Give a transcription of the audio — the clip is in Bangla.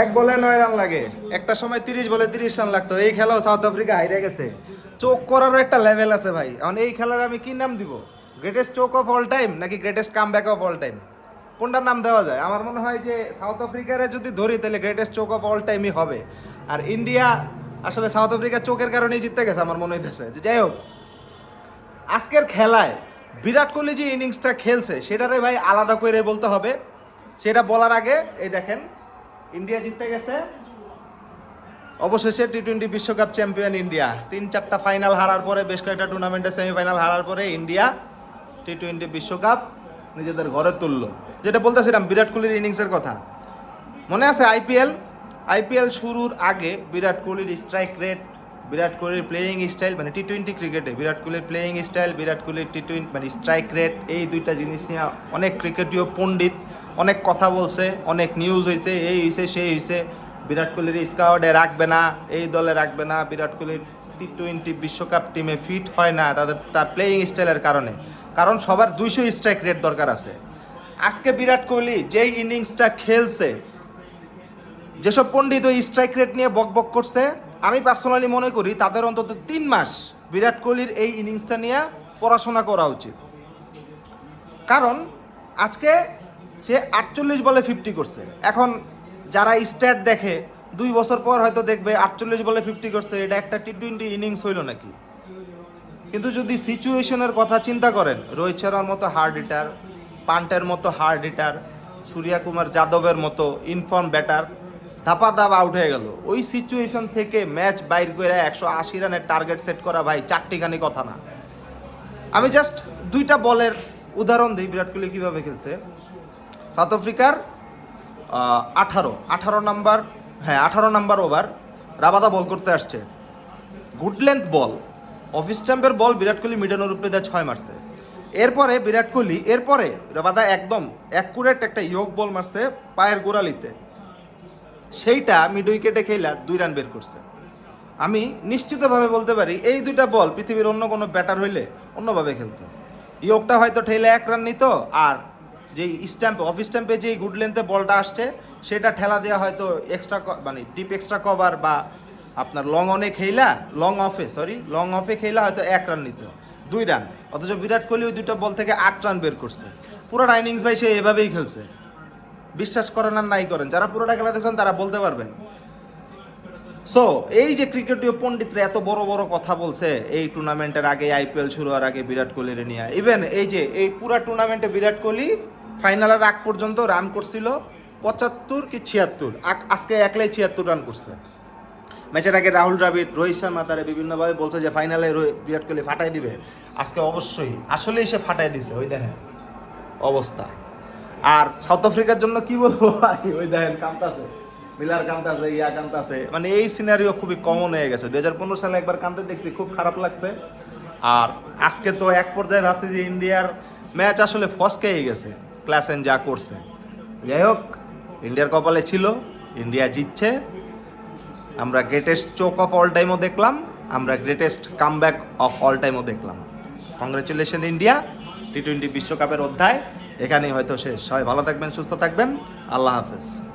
এক বলে নয় রান লাগে। একটা সময় তিরিশ বলে তিরিশ রান লাগতো। এই খেলাও সাউথ আফ্রিকা হাইরে গেছে। চোখ করারও একটা লেভেল আছে ভাই। এখন এই খেলার আমি কি নাম দিব? Greatest choke of all time নাকি greatest comeback of all time কোনটার নাম দেওয়া যায়? আমার মনে হয় যে সাউথ আফ্রিকারে যদি ধরি, তাহলে গ্রেটেস্ট চোক অফ অল টাইমই হবে। আর ইন্ডিয়া আসলে সাউথ আফ্রিকার চোখের কারণেই জিততে গেছে আমার মনে হইতেছে। যে যাই হোক, আজকের খেলায় বিরাট কোহলি যে ইনিংসটা খেলছে, সেটারে ভাই আলাদা করে বলতে হবে। সেটা বলার আগে, এই দেখেন ইন্ডিয়া জিততে গেছে। অবশেষে টি টোয়েন্টি বিশ্বকাপ চ্যাম্পিয়ন ইন্ডিয়া। তিন চারটা ফাইনাল হারার পরে বেশ কয়েকটা টুর্নামেন্টে সেমিফাইনাল হারার পরে ইন্ডিয়া টি টোয়েন্টি বিশ্বকাপ নিজেদের ঘরে তুললো। যেটা বলতেছিলাম, বিরাট কোহলির ইনিংসের কথা। মনে আছে আইপিএল আইপিএল শুরুর আগে বিরাট কোহলির স্ট্রাইক রেট বিরাট কোহলির প্লেয়িং স্টাইল মানে টি টোয়েন্টি ক্রিকেটে বিরাট কোহলির প্লেয়িং স্টাইল বিরাট কোহলির টি টোয়েন্টি মানে স্ট্রাইক রেট এই দুইটা জিনিস নিয়ে অনেক ক্রিকেটীয় পণ্ডিত অনেক কথা বলছে, অনেক নিউজ হয়েছে এই হয়েছে সেই হয়েছে বিরাট কোহলির স্কাউডে রাখবে না, এই দলে রাখবে না, বিরাট কোহলির টি টোয়েন্টি বিশ্বকাপ টিমে ফিট হয় না, তাদের, তার প্লেয়িং স্টাইলের কারণে। কারণ সবার দুইশো স্ট্রাইক রেট দরকার আছে। আজকে বিরাট কোহলি যেই ইনিংসটা খেলছে, যেসব পণ্ডিত ওই স্ট্রাইক রেট নিয়ে বক বক করছে আমি পার্সোনালি মনে করি তাদের অন্তত তিন মাস বিরাট কোহলির এই ইনিংসটা নিয়ে পড়াশোনা করা উচিত। কারণ আজকে সে আটচল্লিশ বলে ফিফটি করছে। এখন যারা স্ট্যাট দেখে, দুই বছর পর হয়তো দেখবে আটচল্লিশ বলে ফিফটি করছে, এটা একটা টি টোয়েন্টি ইনিংস হইল নাকি? কিন্তু যদি সিচুয়েশনের কথা চিন্তা করেন, রোহিত শর্মার মতো হার্ড হিটার পান্টের মতো হার্ড হিটার সূর্যা কুমার যাদবের মতো ইনফর্ম ব্যাটার ধাপা ধাপ আউট হয়ে গেল। ওই সিচুয়েশন থেকে ম্যাচ বাইর করে একশো আশি রানের টার্গেট সেট করা ভাই চারটি চারটিখানি কথা না। আমি জাস্ট দুইটা বলের উদাহরণ দিই, বিরাট কোহলি কীভাবে খেলছে। সাউথ আফ্রিকার আঠারো। আঠারো নাম্বার হ্যাঁ আঠারো নাম্বার ওভার রাবাদা বল করতে আসছে। গুড লেন্থ বল অফিস স্ট্যাম্পের বল বিরাট কোহলি মিডানোর উপরে দেয় ছয় মারছে। এরপরে বিরাট কোহলি, এরপরে রাবাদা একদম অ্যাকুরেট একটা ইয়োগ বল মারছে পায়ের গোড়ালিতে। সেইটা মিড উইকেটে খেলা দুই রান বের করছে। আমি নিশ্চিতভাবে বলতে পারি, এই দুইটা বল পৃথিবীর অন্য কোনো ব্যাটার হইলে অন্যভাবে খেলতো। ইয়োগটা হয়তো ঠেলে এক রান নিত, আর যেই স্ট্যাম্প, অফ স্ট্যাম্পে যেই গুড লেন্থে বলটা আসছে, সেটা ঠেলা দেওয়া হয়তো এক্সট্রা মানে ডিপ এক্সট্রা কভার বা আপনার লং অনে খেলা লং অফে সরি লং অফে খেলা হয়তো এক রান নিত, দুই রান। অথচ বিরাট কোহলি ওই দুটো বল থেকে আট রান বের করছে। পুরো ইনিংস ভাই সে এভাবেই খেলছে। বিশ্বাস করেন আর নাই করেন। যারা পুরোটা খেলা দেখছেন তারা বলতে পারবেন। সো এই যে ক্রিকেটীয় পণ্ডিতরা এত বড় বড় কথা বলছে, এই টুর্নামেন্টের আগে আইপিএল শুরু হওয়ার আগে বিরাট কোহলির নিয়ে। ইভেন এই যে, এই পুরা টুর্নামেন্টে বিরাট কোহলি ফাইনালের আগ পর্যন্ত রান করছিল পঁচাত্তর কি ছিয়াত্তর? আজকে একলাই ছিয়াত্তর রান করছে। ম্যাচের আগে রাহুল দ্রাবিড়, রোহিত শর্মা তারা বিভিন্নভাবে বলছে যে ফাইনালে বিরাট কোহলি ফাটাই দিবে। আজকে অবশ্যই, আসলেই সে ফাটাই দিছে, ওই দেখেন অবস্থা। আর সাউথ আফ্রিকার জন্য কি বলব ভাই? ওই দেখেন কান্তাছে মিলার কান্তাছে ইয়া কান্তাছে মানে এই সিনারিও খুবই কমন হয়ে গেছে। দু হাজার পনেরো সালে একবার কান্তে দেখছি, খুব খারাপ লাগছে। আর আজকে তো এক পর্যায়ে ভাবছি যে ইন্ডিয়ার ম্যাচ আসলে ফসকেই গেছে ক্লাসেন যা করছে। যাই হোক, ইন্ডিয়ার কপালে ছিল, ইন্ডিয়া জিতছে। আমরা গ্রেটেস্ট চোক অফ অল টাইমও দেখলাম, আমরা গ্রেটেস্ট কামব্যাক অফ অল টাইমও দেখলাম। Congratulation India. টি টোয়েন্টি বিশ্বকাপের অধ্যায়। এখানেই হয়তো শেষ। সবাই ভালো থাকবেন সুস্থ থাকবেন। আল্লাহ হাফেজ।